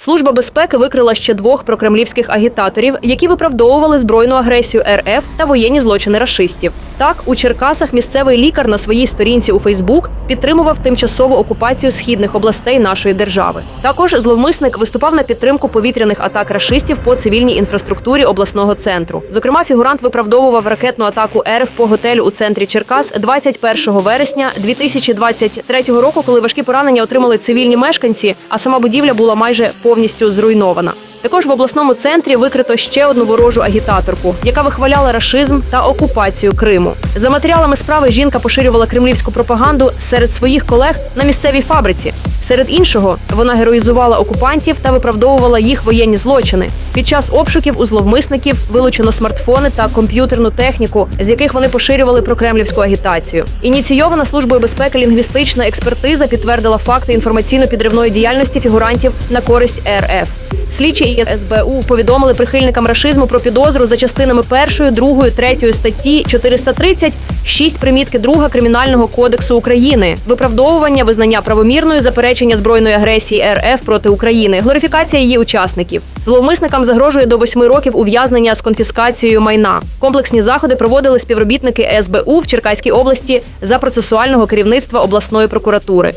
Служба безпеки викрила ще двох прокремлівських агітаторів, які виправдовували збройну агресію РФ та воєнні злочини рашистів. Так, у Черкасах місцевий лікар на своїй сторінці у Фейсбук підтримував тимчасову окупацію східних областей нашої держави. Також зловмисник виступав на підтримку повітряних атак рашистів по цивільній інфраструктурі обласного центру. Зокрема, фігурант виправдовував ракетну атаку РФ по готелю у центрі Черкас 21 вересня 2023 року, коли важкі поранення отримали цивільні мешканці, а сама будівля була майже повністю зруйнована. Також в обласному центрі викрито ще одну ворожу агітаторку, яка вихваляла рашизм та окупацію Криму. За матеріалами справи жінка поширювала кремлівську пропаганду серед своїх колег на місцевій фабриці. Серед іншого, вона героїзувала окупантів та виправдовувала їх воєнні злочини. Під час обшуків у зловмисників вилучено смартфони та комп'ютерну техніку, з яких вони поширювали прокремлівську агітацію. Ініційована службою безпеки лінгвістична експертиза підтвердила факти інформаційно-підривної діяльності фігурантів на користь РФ. Слідчі СБУ повідомили прихильникам рашизму про підозру за частинами 1, 2, 3 статті 430, 6 примітки 2 Кримінального кодексу України, виправдовування, визнання правомірної, заперечення збройної агресії РФ проти України, глорифікація її учасників. Зловмисникам загрожує до 8 років ув'язнення з конфіскацією майна. Комплексні заходи проводили співробітники СБУ в Черкаській області за процесуального керівництва обласної прокуратури.